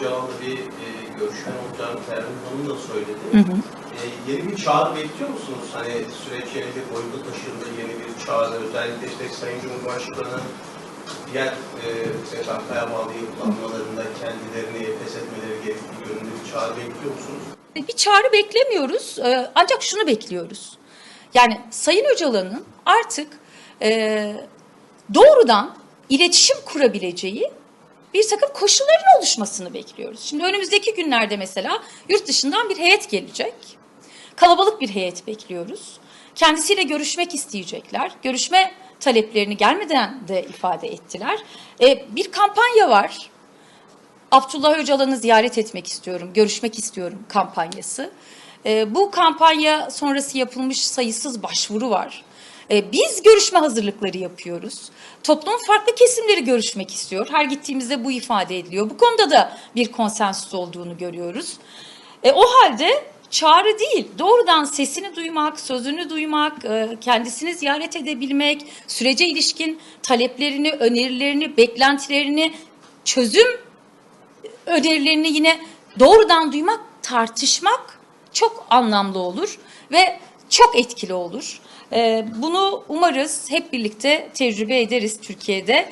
Öcalan'la bir e, görüşmen olacağını Ferdi Hanım da söyledi. E, yeni bir çağrı bekliyor musunuz? Hani süreç yeni bir boyuta taşındı, yeni bir çağrı özellikle işte Sayın Cumhurbaşkanı diğer e, STK'ya bağlı yapılanmalarında kendilerini feshetmeleri gerektiği yönünde bir çağrı bekliyor musunuz? Bir çağrı beklemiyoruz e, ancak şunu bekliyoruz. Yani Sayın Öcalan'ın artık e, doğrudan iletişim kurabileceği bir takım koşulların oluşmasını bekliyoruz. Şimdi önümüzdeki günlerde mesela yurt dışından bir heyet gelecek. Kalabalık bir heyet bekliyoruz. Kendisiyle görüşmek isteyecekler. Görüşme taleplerini gelmeden de ifade ettiler. E, bir kampanya var. Abdullah Öcalan'ı ziyaret etmek istiyorum, görüşmek istiyorum kampanyası. Ee, bu kampanya sonrası yapılmış sayısız başvuru var. Ee, biz görüşme hazırlıkları yapıyoruz. Toplumun farklı kesimleri görüşmek istiyor. Her gittiğimizde bu ifade ediliyor. Bu konuda da bir konsensüs olduğunu görüyoruz. E, o halde çağrı değil, doğrudan sesini duymak, sözünü duymak, e, kendisini ziyaret edebilmek, sürece ilişkin taleplerini, önerilerini, beklentilerini, çözüm önerilerini yine doğrudan duymak, tartışmak çok anlamlı olur ve çok etkili olur. Ee, Bunu umarız hep birlikte tecrübe ederiz Türkiye'de.